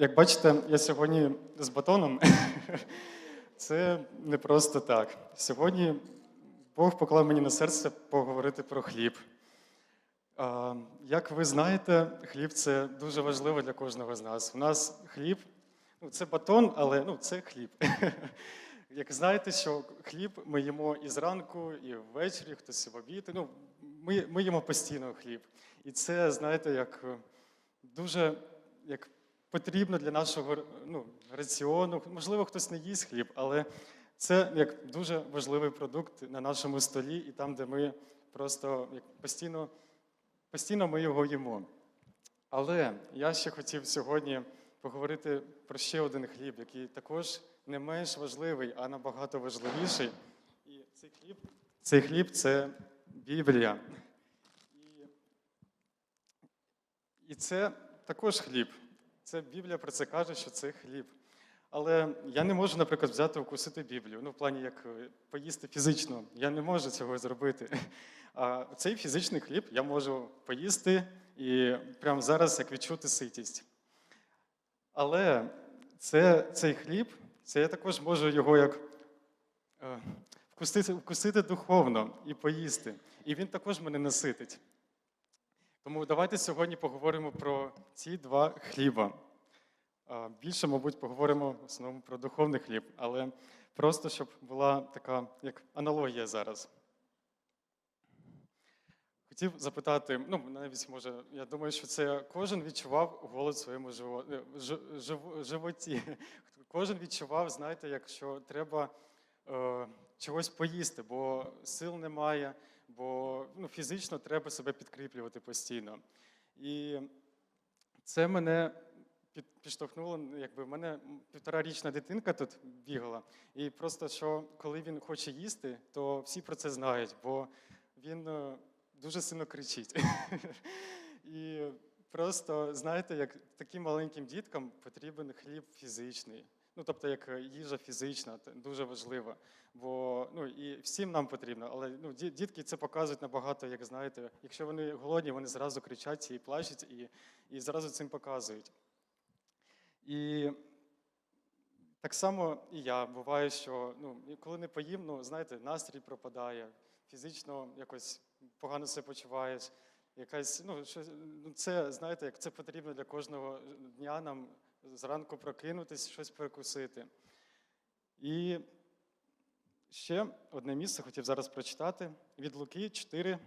Як бачите, я сьогодні з батоном. Це не просто так. Сьогодні Бог поклав мені на серце поговорити про хліб. Як ви знаєте, хліб це дуже важливо для кожного з нас. У нас хліб ну, це батон, але ну, це хліб. Як знаєте, що хліб ми їмо і зранку, і ввечері, хтось в обід. Ну, ми, ми їмо постійно хліб. І це, знаєте, як е, дуже як потрібно для нашого ну, раціону. Можливо, хтось не їсть хліб, але це як дуже важливий продукт на нашому столі, і там, де ми просто як постійно, постійно ми його їмо. Але я ще хотів сьогодні поговорити про ще один хліб, який також не менш важливий, а набагато важливіший. І цей хліб, цей хліб це Біблія. І, і це також хліб. Це Біблія про це каже, що це хліб. Але я не можу, наприклад, взяти укусити Біблію. Ну, в плані як е, поїсти фізично. Я не можу цього зробити. А цей фізичний хліб я можу поїсти і прямо зараз як відчути ситість. Але це, цей хліб, це я також можу його як е, вкусити, вкусити духовно і поїсти. І він також мене наситить. Тому давайте сьогодні поговоримо про ці два хліба. Більше, мабуть, поговоримо в основному про духовний хліб, але просто щоб була така як аналогія зараз. Хотів запитати, ну навіть може, я думаю, що це кожен відчував голод в своєму е, жив- животі. Кожен відчував, знаєте, якщо треба е, чогось поїсти, бо сил немає, бо ну, фізично треба себе підкріплювати постійно. І це мене під, підштовхнуло, ну, якби в мене півторарічна дитинка тут бігала. І просто що коли він хоче їсти, то всі про це знають, бо він е, дуже сильно кричить. І просто, знаєте, як таким маленьким діткам потрібен хліб фізичний. Ну, тобто, як е, їжа фізична, дуже важлива. Бо ну і всім нам потрібно, але ну дітки це показують набагато, як знаєте, якщо вони голодні, вони зразу кричать і плачуть, і, і зразу цим показують. І так само і я. Буває, що ну, коли не поїм, ну, знаєте, настрій пропадає, фізично якось погано себе почуваєш. Якась, ну, щось, ну, це, знаєте, як це потрібно для кожного дня нам зранку прокинутись, щось перекусити. І ще одне місце хотів зараз прочитати від Луки 4,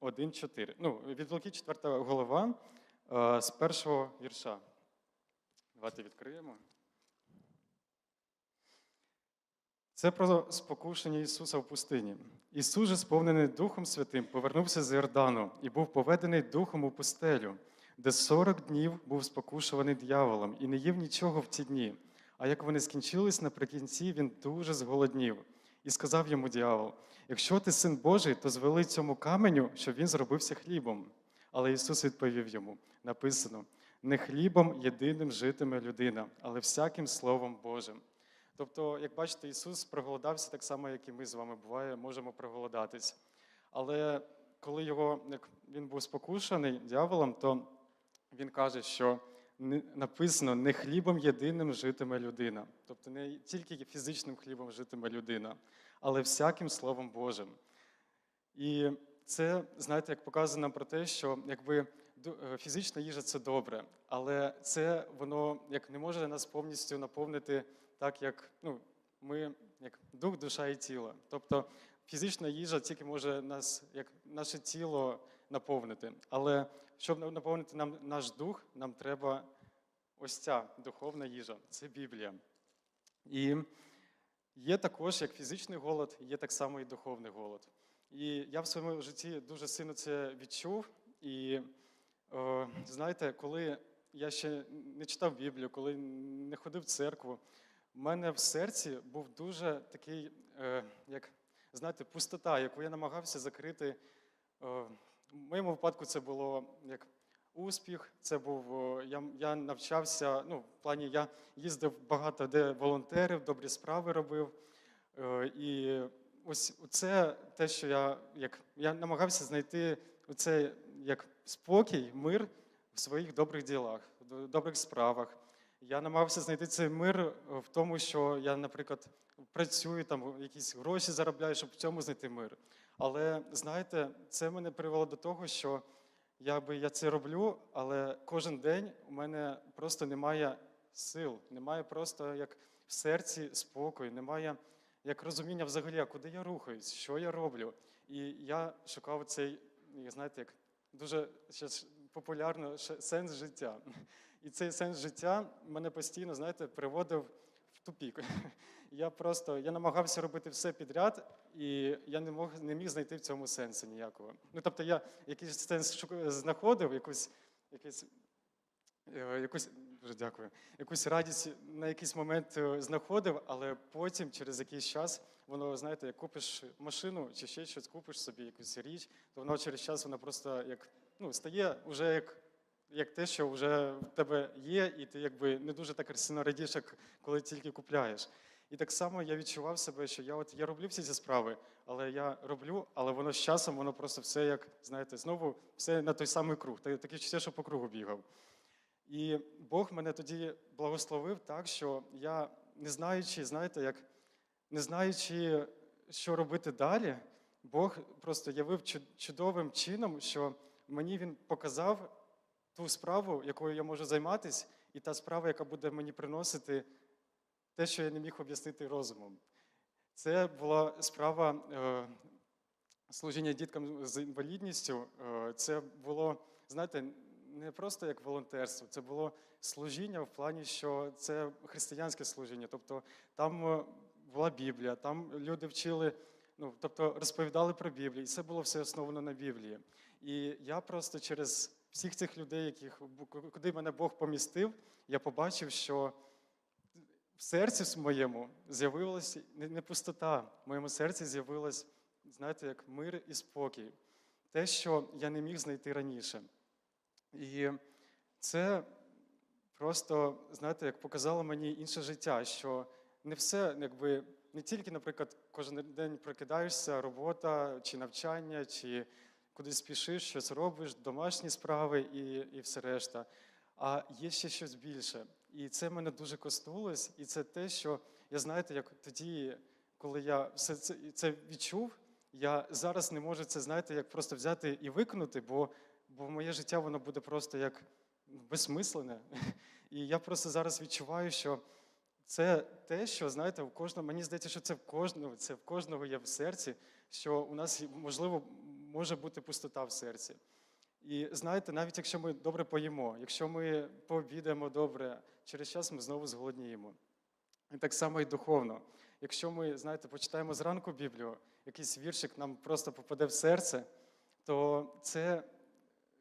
1, 4. Ну, від Луки 4 голова е, з першого вірша. Давайте відкриємо. Це про спокушення Ісуса в пустині. Ісус же, сповнений Духом Святим, повернувся з Йордану і був поведений Духом у пустелю, де 40 днів був спокушуваний дьяволом і не їв нічого в ті дні. А як вони скінчились наприкінці, він дуже зголоднів. І сказав йому дьявол: Якщо ти син Божий, то звели цьому каменю, щоб він зробився хлібом. Але Ісус відповів йому: написано: не хлібом єдиним житиме людина, але всяким Словом Божим. Тобто, як бачите, Ісус проголодався так само, як і ми з вами буває, можемо проголодатись. Але коли його, як він був спокушений дьяволом, то він каже, що написано не хлібом єдиним житиме людина. Тобто не тільки фізичним хлібом житиме людина, але всяким Словом Божим. І це, знаєте, як показує нам про те, що якби е, фізична їжа це добре, але це воно як не може нас повністю наповнити так, як ну, ми, як дух, душа і тіло. Тобто фізична їжа тільки може нас, як наше тіло наповнити. Але щоб наповнити нам наш дух, нам треба ось ця духовна їжа, це Біблія. І є також як фізичний голод, є так само і духовний голод. І я в своєму житті дуже сильно це відчув. І е, знаєте, коли я ще не читав Біблію, коли не ходив в церкву, в мене в серці був дуже такий, е, як знаєте, пустота, яку я намагався закрити. Е, в моєму випадку це було як успіх. Це був я, я навчався. Ну, в плані я їздив багато де волонтерів, добрі справи робив. Е, І ось це те, що я як я намагався знайти оце як спокій, мир в своїх добрих ділах, в добрих справах. Я намагався знайти цей мир в тому, що я, наприклад, працюю там, якісь гроші заробляю, щоб в цьому знайти мир. Але знаєте, це мене привело до того, що якби я це роблю, але кожен день у мене просто немає сил, немає просто як в серці спокою, немає як розуміння взагалі, куди я рухаюсь, що я роблю. І я шукав цей, знаєте, як дуже популярно сенс життя. І цей сенс життя мене постійно, знаєте, приводив в тупік. Я просто я намагався робити все підряд, і я не мог не міг знайти в цьому сенсу ніякого. Ну тобто я якийсь сенс знаходив, якусь, якийсь, е, якусь дуже дякую, якусь радість на якийсь момент е, знаходив, але потім, через якийсь час, воно, знаєте, як купиш машину чи ще щось, купиш собі якусь річ, то воно через час воно просто як ну, стає вже як. Як те, що вже в тебе є, і ти якби не дуже так радієш, як коли тільки купляєш. І так само я відчував себе, що я от я роблю всі ці справи, але я роблю, але воно з часом, воно просто все як, знаєте, знову все на той самий круг. Та- Таке відчуття, що по кругу бігав. І Бог мене тоді благословив так, що я, не знаючи, знаєте, як не знаючи, що робити далі, Бог просто явив чудовим чином, що мені він показав ту справу, якою я можу займатися, і та справа, яка буде мені приносити те, що я не міг об'яснити розумом. Це була справа е, служіння діткам з інвалідністю. Е, це було, знаєте, не просто як волонтерство, це було служіння в плані, що це християнське служіння. Тобто там е, була Біблія, там люди вчили, ну тобто розповідали про Біблію, і це було все основано на Біблії. І я просто через всіх цих людей, яких куди мене Бог помістив, я побачив, що в серці моєму з'явилася не пустота, в моєму серці з'явилась, знаєте, як мир і спокій. Те, що я не міг знайти раніше. І це просто, знаєте, як показало мені інше життя, що не все, якби, не тільки, наприклад, кожен день прокидаєшся, робота, чи навчання, чи кудись спішиш, щось робиш, домашні справи і, і все решта. А є ще щось більше. І це мене дуже коснулось, і це те, що я знаєте, як тоді, коли я все це, це відчув, я зараз не можу це, знаєте, як просто взяти і виконати, бо, бо моє життя воно буде просто як безсмислене. І я просто зараз відчуваю, що це те, що знаєте, у кожного, мені здається, що це в кожного, це в кожного є в серці, що у нас можливо може бути пустота в серці. І знаєте, навіть якщо ми добре поїмо, якщо ми пообідаємо добре, через час ми знову зголодніємо. І так само і духовно. Якщо ми, знаєте, почитаємо зранку Біблію, якийсь віршик нам просто попаде в серце, то це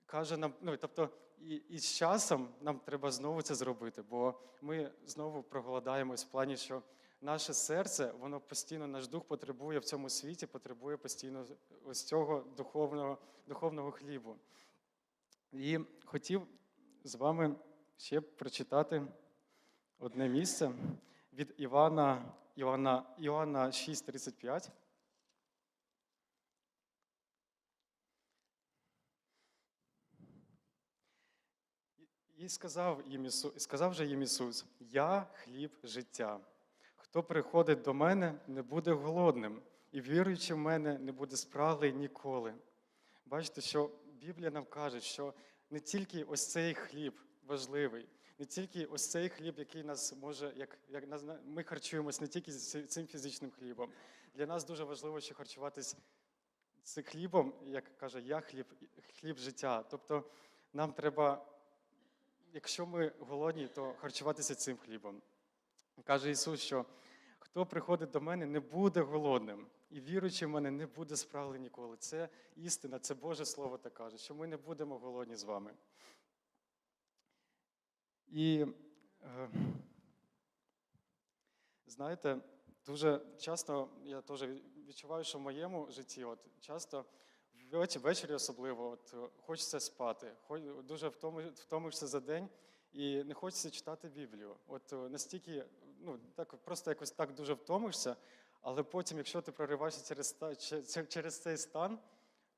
каже нам, ну тобто, і, і з часом нам треба знову це зробити, бо ми знову проголодаємось в плані, що наше серце, воно постійно, наш дух потребує в цьому світі, потребує постійно ось цього духовного, духовного хлібу. І хотів з вами ще прочитати одне місце від Івана, Івана, Іоанна 6,35. І- сказав, їм Ісу, і сказав же їм Ісус: Я хліб життя. Хто приходить до мене, не буде голодним, і віруючи в мене, не буде спраглий ніколи. Бачите, що Біблія нам каже, що не тільки ось цей хліб важливий, не тільки ось цей хліб, який нас може, як, як нас- ми харчуємось не тільки цим фізичним хлібом. Для нас дуже важливо ще харчуватись цим хлібом, як каже я хліб, хліб життя. Тобто нам треба, якщо ми голодні, то харчуватися цим хлібом. Каже Ісус, що хто приходить до мене, не буде голодним, і віруючи в мене, не буде справи ніколи. Це істина, це Боже Слово так каже, що ми не будемо голодні з вами. І е, знаєте, дуже часто я теж відчуваю, що в моєму житті, от часто ввечері, особливо, от хочеться спати, дуже втомишся за день. І не хочеться читати Біблію. От настільки, ну так просто якось так дуже втомишся, але потім, якщо ти прориваєшся через, через цей стан,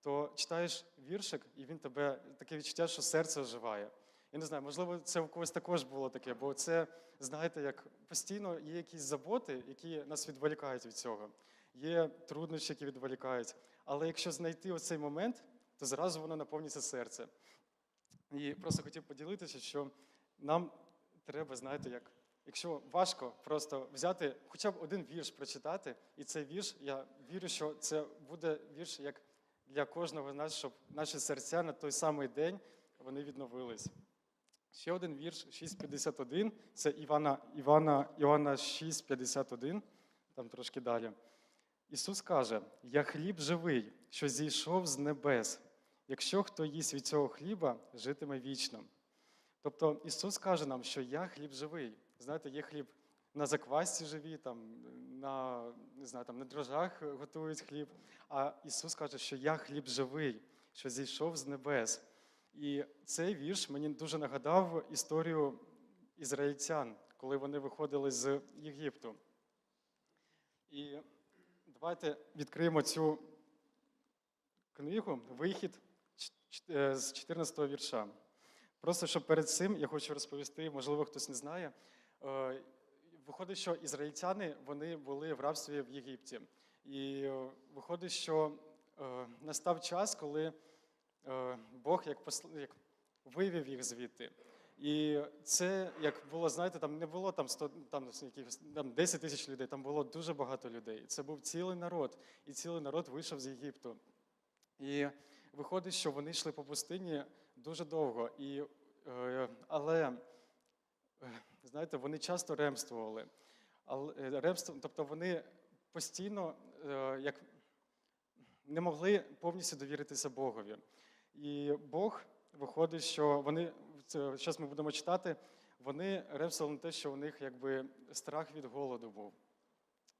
то читаєш віршик, і він тебе таке відчуття, що серце оживає. Я не знаю, можливо, це у когось також було таке, бо це, знаєте, як постійно є якісь заботи, які нас відволікають від цього. Є труднощі, які відволікають. Але якщо знайти оцей момент, то зразу воно наповнюється серце. І просто хотів поділитися, що нам треба, знаєте, як якщо важко просто взяти хоча б один вірш прочитати, і цей вірш, я вірю, що це буде вірш як для кожного з нас, щоб наші серця на той самий день вони відновились. Ще один вірш 6.51, це Івана, Івана, Іоанна 6.51, там трошки далі. Ісус каже: Я хліб живий, що зійшов з небес. Якщо хто їсть від цього хліба, житиме вічно. Тобто Ісус каже нам, що я хліб живий. Знаєте, є хліб на заквасці живі, там, на, не знаю, там, на дрожжах готують хліб. А Ісус каже, що я хліб живий, що зійшов з небес. І цей вірш мені дуже нагадав історію ізраїльтян, коли вони виходили з Єгипту. І давайте відкриємо цю книгу Вихід е, з 14 вірша. Просто щоб перед цим я хочу розповісти, можливо, хтось не знає. Е, Виходить, що ізраїльтяни вони були в рабстві в Єгипті. І е, виходить, що е, настав час, коли Бог як, посл- як вивів їх звідти. І це як було, знаєте, там не було там 100, там, там 10 тисяч людей, там було дуже багато людей. Це був цілий народ, і цілий народ вийшов з Єгипту. І виходить, що вони йшли по пустині дуже довго. І, але, знаєте, вони часто ремствували. Але, е, ремство, тобто вони постійно е, як, не могли повністю довіритися Богові. І Бог виходить, що вони, зараз ми будемо читати, вони ремствували на те, що у них якби страх від голоду був.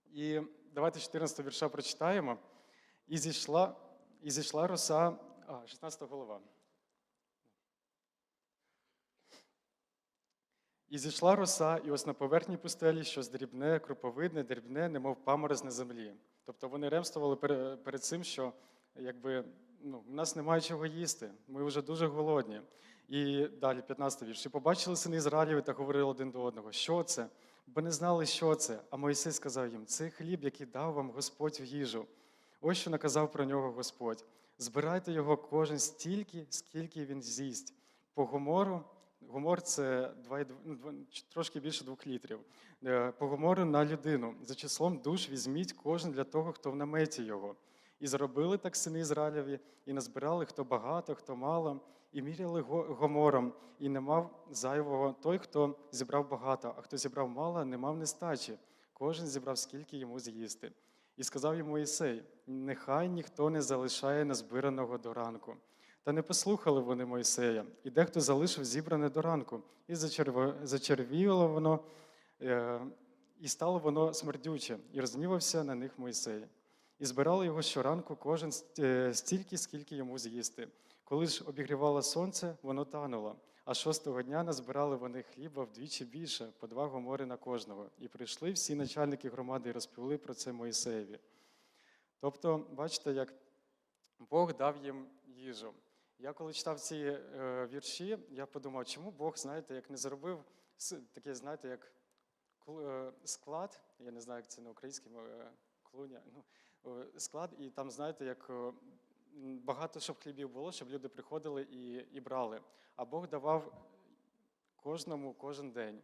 І давайте 14 вірша прочитаємо. І зійшла, і зійшла роса, а, 16 голова. І зійшла роса, і ось на поверхні пустелі щось дрібне, круповидне, дрібне, немов паморозь на землі. Тобто вони ремствували перед цим, що якби ну, у нас немає чого їсти, ми вже дуже голодні. І далі, 15 вірш. І побачили сини Ізраїлєві та говорили один до одного, що це? Бо не знали, що це. А Моїсей сказав їм: це хліб, який дав вам Господь в їжу. Ось що наказав про нього Господь. Збирайте його кожен стільки, скільки він з'їсть. По гомору, гомор це 2,2 ну, два- ч- трошки більше двох літрів. Е, По гомору на людину. За числом душ візьміть кожен для того, хто в наметі його. І зробили так сини Ізраїлеві, і назбирали хто багато, хто мало, і міряли гомором, і не мав зайвого той, хто зібрав багато, а хто зібрав мало, не мав нестачі. Кожен зібрав скільки йому з'їсти. І сказав йому Ісей: нехай ніхто не залишає назбираного до ранку. Та не послухали вони Мойсея, і дехто залишив зібране до ранку, і зачервіло воно, е, і стало воно смердюче, і розгнівався на них Мойсей. І збирали його щоранку кожен е, стільки, скільки йому з'їсти. Коли ж обігрівало сонце, воно тануло. А шостого дня назбирали вони хліба вдвічі більше, по два гомори на кожного. І прийшли всі начальники громади і розповіли про це Моїсеєві. Тобто, бачите, як Бог дав їм їжу. Я коли читав ці е, вірші, я подумав, чому Бог, знаєте, як не зробив таке, знаєте, як е, склад, я не знаю, як це на українському, е, клуня, ну, склад, і там, знаєте, як багато щоб хлібів було, щоб люди приходили і, і брали. А Бог давав кожному кожен день.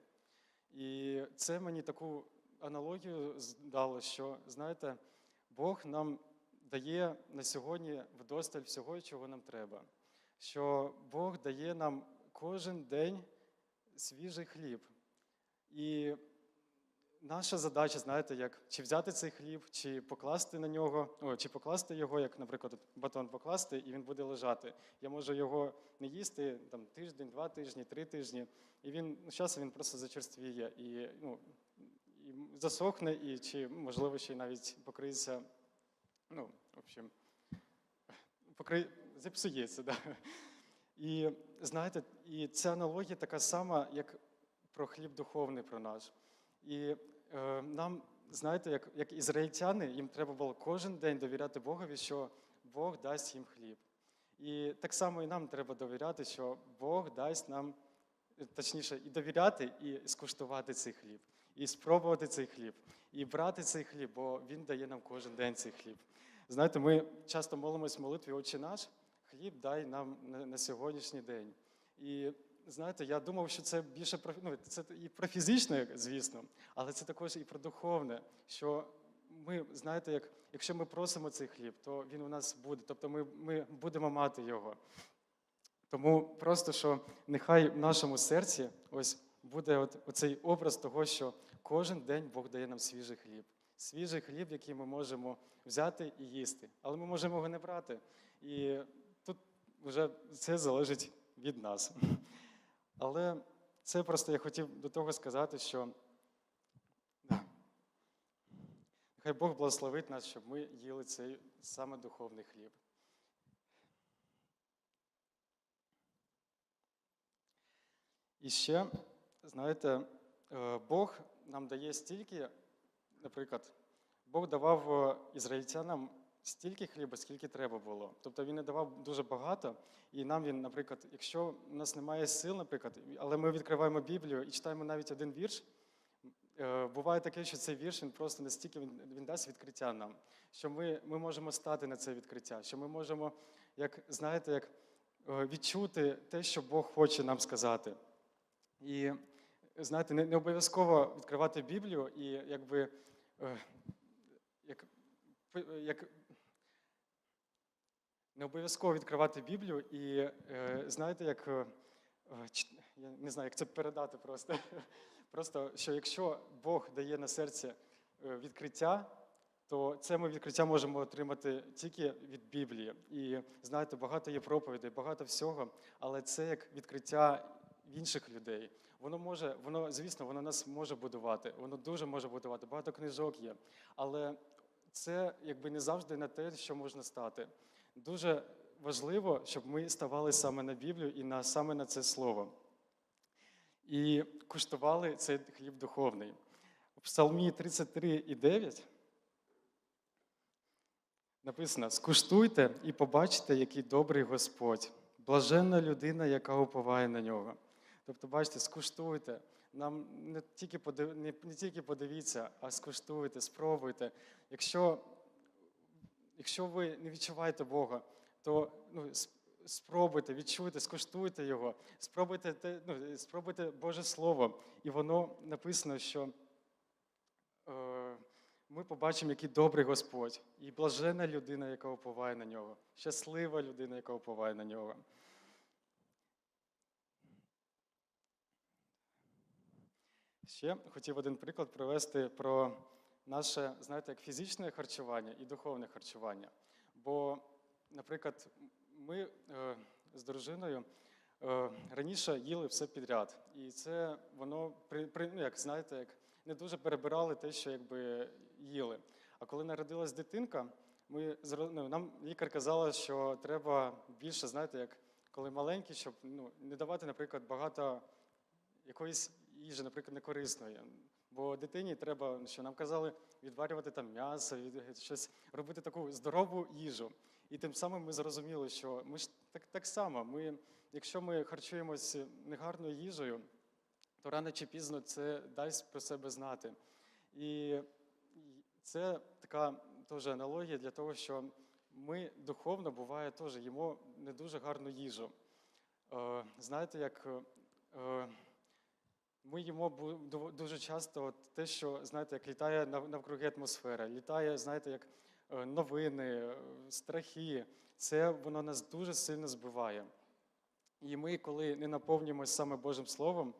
І це мені таку аналогію дало, що, знаєте, Бог нам дає на сьогодні вдосталь всього, чого нам треба. Що Бог дає нам кожен день свіжий хліб. І наша задача, знаєте, як чи взяти цей хліб, чи покласти на нього, о, чи покласти його, як, наприклад, батон покласти, і він буде лежати. Я можу його не їсти там тиждень, два тижні, три тижні, і він ну, часом він просто зачерствіє і, ну, і засохне, і чи можливо ще й навіть покриється. Ну, в общем, покри... зіпсується, да. І знаєте, і ця аналогія така сама, як про хліб духовний про наш. І е, нам, знаєте, як, як ізраїльтяни, їм треба було кожен день довіряти Богові, що Бог дасть їм хліб. І так само і нам треба довіряти, що Бог дасть нам точніше, і довіряти, і скуштувати цей хліб, і спробувати цей хліб, і брати цей хліб, бо він дає нам кожен день цей хліб. Знаєте, ми часто молимось молитві Отче наш, хліб дай нам на, сьогоднішній день. І знаєте, я думав, що це більше про ну, це і про фізичне, звісно, але це також і про духовне. Що ми, знаєте, як, якщо ми просимо цей хліб, то він у нас буде, тобто ми, ми будемо мати його. Тому просто що нехай в нашому серці ось буде от, оцей образ того, що кожен день Бог дає нам свіжий хліб. Свіжий хліб, який ми можемо взяти і їсти. Але ми можемо його не брати. І вже це залежить від нас. Але це просто я хотів до того сказати, що нехай Бог благословить нас, щоб ми їли цей саме духовний хліб. І ще, знаєте, е, Бог нам дає стільки, наприклад, Бог давав е, ізраїльтянам стільки хліба, скільки треба було. Тобто він не давав дуже багато, і нам він, наприклад, якщо в нас немає сил, наприклад, але ми відкриваємо Біблію і читаємо навіть один вірш. е, Буває таке, що цей вірш він просто настільки він, він дасть відкриття нам, що ми, ми можемо стати на це відкриття, що ми можемо, як знаєте, як е, відчути те, що Бог хоче нам сказати. І знаєте, не, не обов'язково відкривати Біблію і якби е, як, як не обов'язково відкривати Біблію і е, знаєте, як е, я не знаю, як це передати просто. Просто що якщо Бог дає на серце е, відкриття, то це ми відкриття можемо отримати тільки від Біблії. І знаєте, багато є проповідей, багато всього, але це як відкриття інших людей. Воно може, воно, звісно, воно нас може будувати, воно дуже може будувати. Багато книжок є. Але це якби не завжди на те, що можна стати. Дуже важливо, щоб ми ставали саме на Біблію і на саме на це слово. І куштували цей хліб духовний. В Псалмі 33 і 9 написано: скуштуйте і побачите, який добрий Господь, блаженна людина, яка уповає на нього. Тобто, бачите, скуштуйте. Нам не тільки не тільки подивіться, а скуштуйте, спробуйте. Якщо, якщо ви не відчуваєте Бога, то ну, спробуйте, відчуйте, скуштуйте його, спробуйте, ну, спробуйте Боже Слово. І воно написано, що е, ми побачимо, який добрий Господь, і блажена людина, яка уповає на нього, щаслива людина, яка уповає на нього. Ще хотів один приклад привести про наше, знаєте, як фізичне харчування і духовне харчування. Бо, наприклад, ми е, з дружиною е, раніше їли все підряд, і це воно при, при ну, як знаєте, як не дуже перебирали те, що якби їли. А коли народилась дитинка, ми ну, нам лікар казала, що треба більше, знаєте, як коли маленькі, щоб ну, не давати, наприклад, багато якоїсь їжі, наприклад, некорисної. Бо дитині треба, що нам казали, відварювати там м'ясо, щось робити таку здорову їжу. І тим самим ми зрозуміли, що ми ж так, так само, ми, якщо ми харчуємось негарною їжею, то рано чи пізно це дасть про себе знати. І це така теж аналогія для того, що ми духовно буває теж їмо не дуже гарну їжу. Е, знаєте, як е, ми їмо дуже часто от те, що знаєте, як літає навкруги атмосфера, літає, знаєте, як е, новини, е, страхи. Це воно нас дуже сильно збиває. І ми, коли не наповнюємося саме Божим Словом,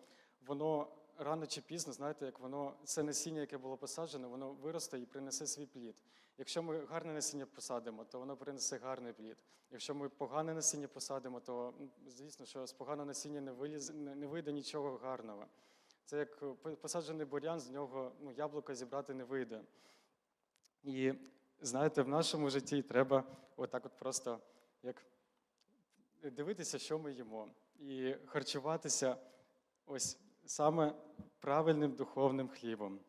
воно рано чи пізно, знаєте, як воно це насіння, яке було посаджене, воно виросте і принесе свій плід. Якщо ми гарне насіння посадимо, то воно принесе гарний плід. Якщо ми погане насіння посадимо, то звісно, що з поганого насіння не вийде нічого гарного. Це як е, посаджений бурян, з нього ну, яблука зібрати не вийде. І знаєте, в нашому житті треба отак от просто як дивитися, що ми їмо, і харчуватися ось саме правильним духовним хлібом.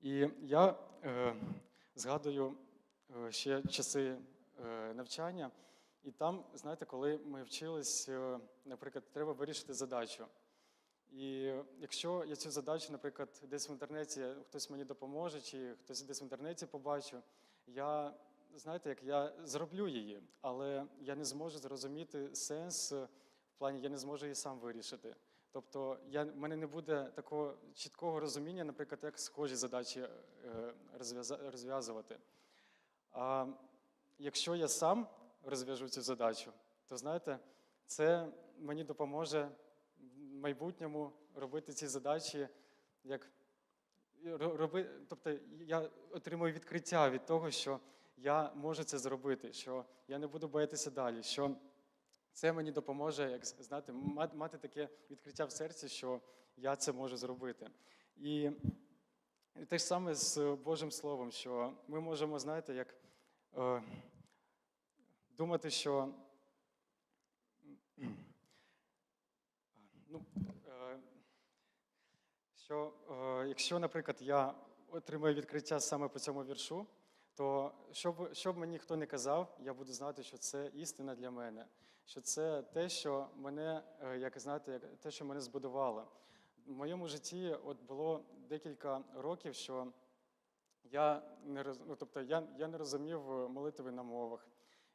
І я е, згадую е, ще часи е, навчання, І там, знаєте, коли ми вчились, е, наприклад, треба вирішити задачу. І якщо я цю задачу, наприклад, десь в інтернеті хтось мені допоможе, чи хтось десь в інтернеті побачу, я знаєте, як я зроблю її, але я не зможу зрозуміти сенс е, в плані, я не зможу її сам вирішити. Тобто, я, в мене не буде такого чіткого розуміння, наприклад, як схожі задачі е, розв'язувати. А якщо я сам розв'яжу цю задачу, то знаєте, це мені допоможе майбутньому робити ці задачі як роби, тобто я отримую відкриття від того, що я можу це зробити, що я не буду боятися далі, що це мені допоможе, як знаєте, мати таке відкриття в серці, що я це можу зробити. І те ж саме з Божим Словом, що ми можемо, знаєте, як е, думати, що ну, е, що е, якщо, наприклад, я отримаю відкриття саме по цьому віршу, то що б, що б мені хто не казав, я буду знати, що це істина для мене, що це те, що мене, е, як знаєте, як те, що мене збудувало. В моєму житті от було декілька років, що я не роз, ну, тобто я, я не розумів е, молитви на мовах.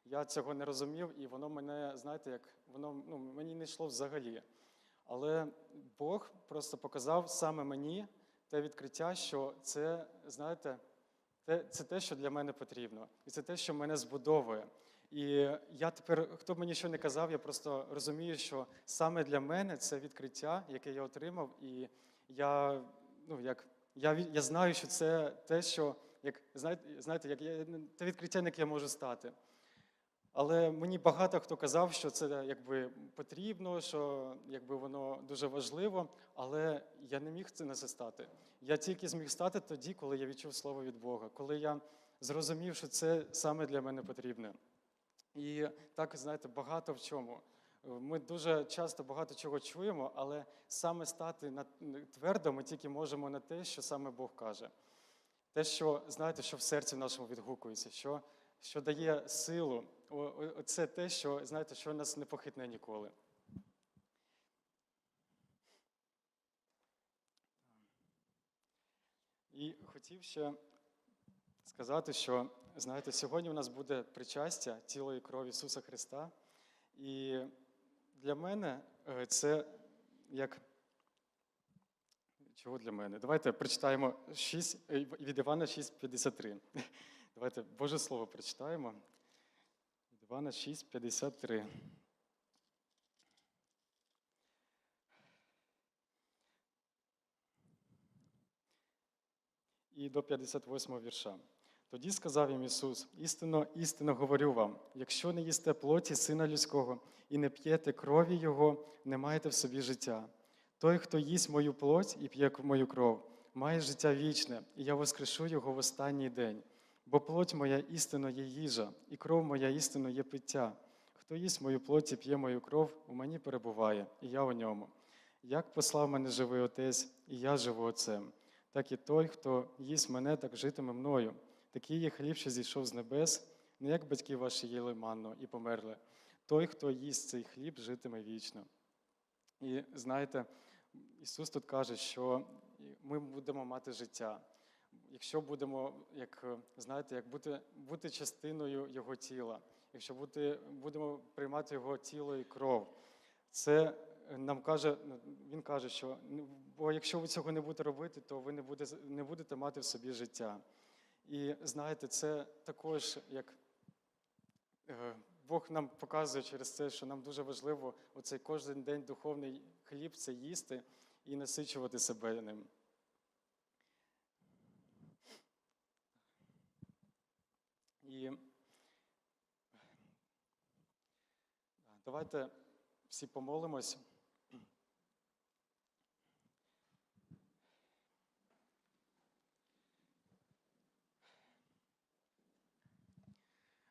Я цього не розумів, і воно мене, знаєте, як воно ну, мені не йшло взагалі. Але Бог просто показав саме мені те відкриття, що це, знаєте, те, це те, що для мене потрібно. І це те, що мене збудовує. І я тепер, хто б мені що не казав, я просто розумію, що саме для мене це відкриття, яке я отримав, і я, ну, як, я, я знаю, що це те, що, як, знаєте, як я, те відкриття, на яке я можу стати. Але мені багато хто казав, що це якби потрібно, що якби воно дуже важливо, але я не міг це на це стати. Я тільки зміг стати тоді, коли я відчув слово від Бога, коли я зрозумів, що це саме для мене потрібне. І так, знаєте, багато в чому. Ми дуже часто багато чого чуємо, але саме стати на твердо ми тільки можемо на те, що саме Бог каже. Те, що знаєте, що в серці нашому відгукується, що, що дає силу. Це те, що знаєте, що нас не похитне ніколи. І хотів ще сказати, що знаєте, сьогодні у нас буде причастя тіла і крові Ісуса Христа. І для мене е, це як. Чого для мене? Давайте прочитаємо 6, е, від Івана 6,53. Давайте Боже Слово прочитаємо. Івана 6,53. І до 58 вірша. Тоді сказав їм Ісус: істинно, істинно говорю вам: якщо не їсте плоті Сина Людського і не п'єте крові Його, не маєте в собі життя. Той, хто їсть мою плоть і п'є мою кров, має життя вічне, і я воскрешу його в останній день. Бо плоть моя істинно є їжа, і кров моя істинно є пиття. Хто їсть мою плоть і п'є мою кров, у мені перебуває, і я у ньому. Як послав мене живий Отець, і я живу Отцем, так і той, хто їсть мене, так житиме мною. Такий є хліб, що зійшов з небес, не як батьки ваші їли манну і померли. Той, хто їсть цей хліб, житиме вічно. І знаєте, Ісус тут каже, що ми будемо мати життя. Якщо будемо, як е, знаєте, як бути, бути частиною Його тіла, якщо бути, будемо приймати Його тіло і кров, це е, нам каже, ну, Він каже, що ну, бо якщо ви цього не будете робити, то ви не будете, не будете мати в собі життя. І знаєте, це також як е, Бог нам показує через це, що нам дуже важливо оцей кожен день духовний хліб це їсти і насичувати себе ним. І давайте всі помолимось.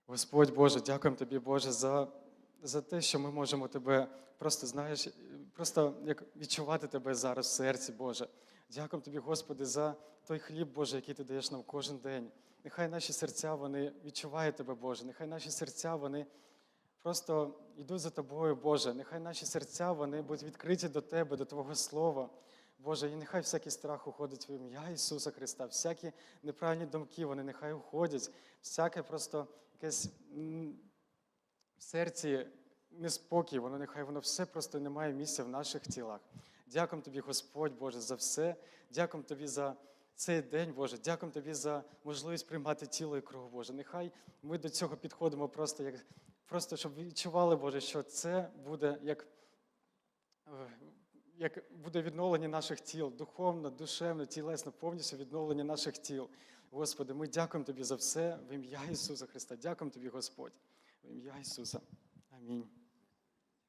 Господь Боже, дякуємо Тобі, Боже, за, за те, що ми можемо Тебе просто, знаєш, просто як відчувати Тебе зараз в серці, Боже. Дякуємо Тобі, Господи, за той хліб, Боже, який Ти даєш нам кожен день. Нехай наші серця вони відчувають Тебе, Боже. Нехай наші серця вони просто йдуть за тобою, Боже. Нехай наші серця вони будуть відкриті до Тебе, до Твого Слова. Боже, і нехай всякий страх уходить в ім'я Ісуса Христа, всякі неправильні думки, вони нехай уходять, всяке просто якесь в серці неспокій, воно нехай воно все просто не має місця в наших тілах. Дякуємо тобі, Господь Боже, за все. Дякуємо тобі за цей день, Боже. Дякуємо тобі за можливість приймати тіло і кров, Боже. Нехай ми до цього підходимо просто як просто, щоб відчували, Боже, що це буде як, е, як буде відновлення наших тіл, духовно, душевно, тілесно, повністю відновлення наших тіл. Господи, ми дякуємо Тобі за все в ім'я Ісуса Христа. Дякуємо Тобі, Господь, в ім'я Ісуса. Амінь.